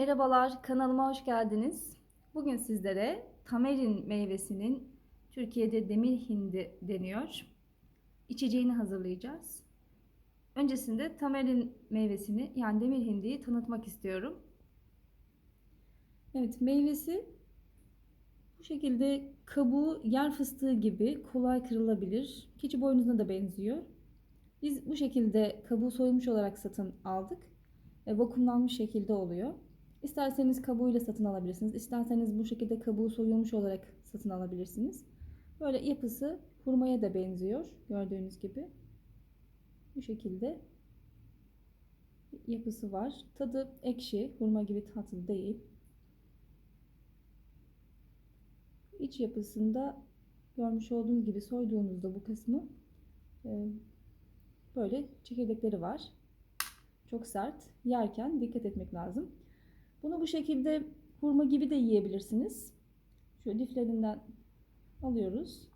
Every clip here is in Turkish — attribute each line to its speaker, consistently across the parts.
Speaker 1: Merhabalar, kanalıma hoş geldiniz. Bugün sizlere tamerin meyvesinin Türkiye'de demir hindi deniyor. İçeceğini hazırlayacağız. Öncesinde tamerin meyvesini yani demir hindiyi tanıtmak istiyorum. Evet, meyvesi bu şekilde kabuğu yer fıstığı gibi kolay kırılabilir. Keçi boynuzuna da benziyor. Biz bu şekilde kabuğu soyulmuş olarak satın aldık. Vakumlanmış şekilde oluyor. İsterseniz kabuğuyla satın alabilirsiniz. İsterseniz bu şekilde kabuğu soyulmuş olarak satın alabilirsiniz. Böyle yapısı hurmaya da benziyor. Gördüğünüz gibi. Bu şekilde yapısı var. Tadı ekşi. Hurma gibi tatlı değil. İç yapısında görmüş olduğunuz gibi soyduğunuzda bu kısmı e, böyle çekirdekleri var. Çok sert. Yerken dikkat etmek lazım. Bunu bu şekilde hurma gibi de yiyebilirsiniz. Şöyle liflerinden alıyoruz.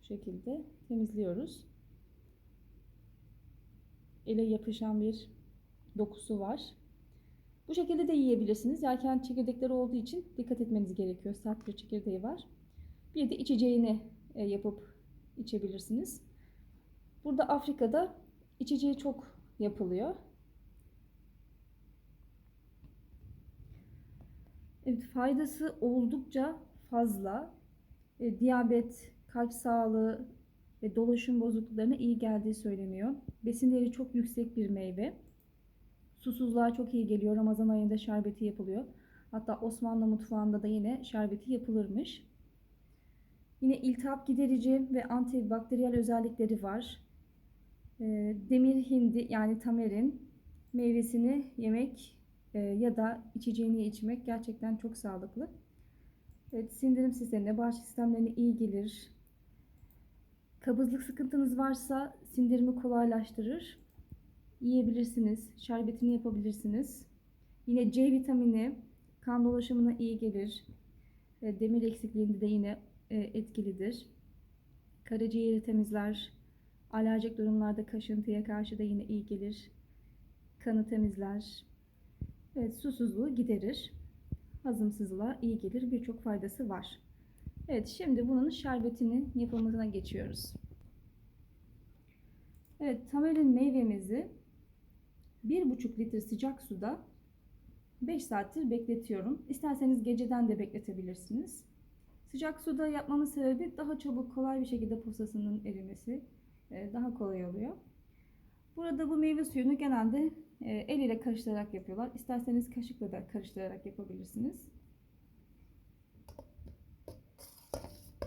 Speaker 1: Bu şekilde temizliyoruz. Ele yapışan bir dokusu var. Bu şekilde de yiyebilirsiniz. Yerken çekirdekleri olduğu için dikkat etmeniz gerekiyor. Sert bir çekirdeği var. Bir de içeceğini e, yapıp içebilirsiniz. Burada Afrika'da içeceği çok yapılıyor. Evet, faydası oldukça fazla. E, diyabet, kalp sağlığı ve dolaşım bozukluklarına iyi geldiği söyleniyor. Besin değeri çok yüksek bir meyve. Susuzluğa çok iyi geliyor. Ramazan ayında şerbeti yapılıyor. Hatta Osmanlı mutfağında da yine şerbeti yapılırmış. Yine iltihap giderici ve antibakteriyel özellikleri var. E, demir hindi yani tamerin meyvesini yemek ya da içeceğini içmek gerçekten çok sağlıklı. Evet, sindirim sistemine, bağışıklık sistemlerine iyi gelir. Kabızlık sıkıntınız varsa sindirimi kolaylaştırır. Yiyebilirsiniz, şerbetini yapabilirsiniz. Yine C vitamini kan dolaşımına iyi gelir. Demir eksikliğinde de yine e, etkilidir. Karaciğeri temizler. Alerjik durumlarda kaşıntıya karşı da yine iyi gelir. Kanı temizler. Evet, susuzluğu giderir. Hazımsızlığa iyi gelir. Birçok faydası var. Evet, şimdi bunun şerbetinin yapılmasına geçiyoruz. Evet, tamelin meyvemizi 1,5 litre sıcak suda 5 saattir bekletiyorum. İsterseniz geceden de bekletebilirsiniz. Sıcak suda yapmamın sebebi daha çabuk kolay bir şekilde posasının erimesi e, daha kolay oluyor. Burada bu meyve suyunu genelde el ile karıştırarak yapıyorlar. İsterseniz kaşıkla da karıştırarak yapabilirsiniz.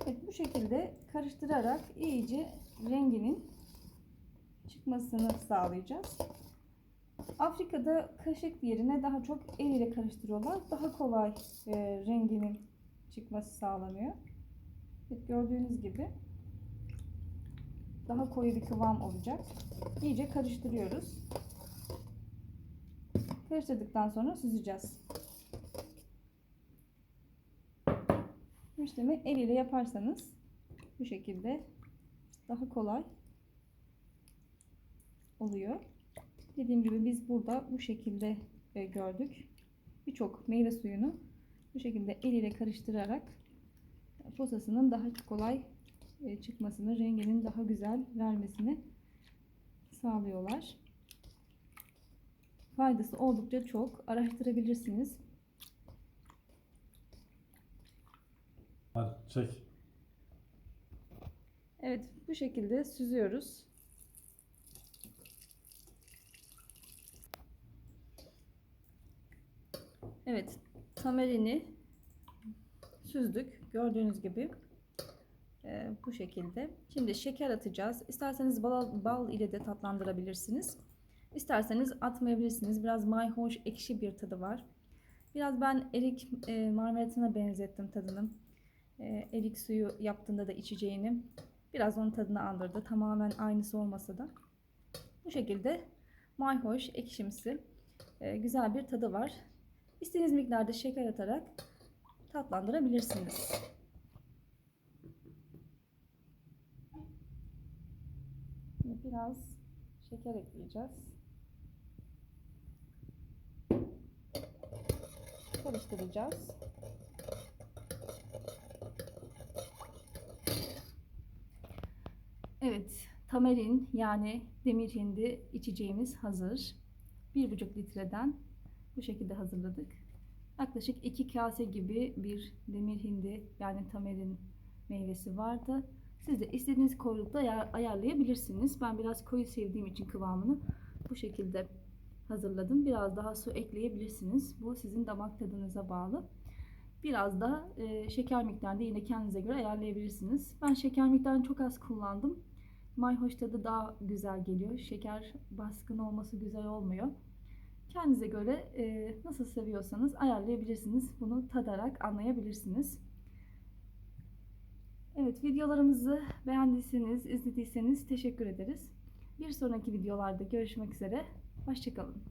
Speaker 1: Evet, bu şekilde karıştırarak iyice renginin çıkmasını sağlayacağız. Afrika'da kaşık yerine daha çok el ile karıştırıyorlar. Daha kolay e, renginin çıkması sağlanıyor. Evet, gördüğünüz gibi daha koyu bir kıvam olacak. İyice karıştırıyoruz. Karıştırdıktan sonra süzeceğiz. Bu işlemi el ile yaparsanız bu şekilde daha kolay oluyor. Dediğim gibi biz burada bu şekilde e, gördük. Birçok meyve suyunu bu şekilde el ile karıştırarak posasının daha kolay e, çıkmasını, renginin daha güzel vermesini sağlıyorlar. Faydası oldukça çok. Araştırabilirsiniz.
Speaker 2: Hadi çek.
Speaker 1: Evet, bu şekilde süzüyoruz. Evet, tamerini süzdük. Gördüğünüz gibi e, bu şekilde. Şimdi şeker atacağız. İsterseniz bal, bal ile de tatlandırabilirsiniz. İsterseniz atmayabilirsiniz. Biraz mayhoş, ekşi bir tadı var. Biraz ben erik e, marmelatına benzettim tadını. E, erik suyu yaptığında da içeceğini biraz onun tadını andırdı. Tamamen aynısı olmasa da. Bu şekilde mayhoş, ekşimsi e, güzel bir tadı var. İstediğiniz miktarda şeker atarak tatlandırabilirsiniz. Biraz şeker ekleyeceğiz. Karıştıracağız. Evet, tamerin yani demir hindi içeceğimiz hazır. 1,5 litreden bu şekilde hazırladık. Yaklaşık 2 kase gibi bir demir hindi yani tamerin meyvesi vardı. Siz de istediğiniz koyulukta ayar- ayarlayabilirsiniz. Ben biraz koyu sevdiğim için kıvamını bu şekilde hazırladım. Biraz daha su ekleyebilirsiniz. Bu sizin damak tadınıza bağlı. Biraz da e, şeker miktarını yine kendinize göre ayarlayabilirsiniz. Ben şeker miktarını çok az kullandım. Mayhoş tadı daha güzel geliyor. Şeker baskın olması güzel olmuyor. Kendinize göre e, nasıl seviyorsanız ayarlayabilirsiniz. Bunu tadarak anlayabilirsiniz. Evet videolarımızı beğendiyseniz, izlediyseniz teşekkür ederiz. Bir sonraki videolarda görüşmek üzere. Hoşçakalın.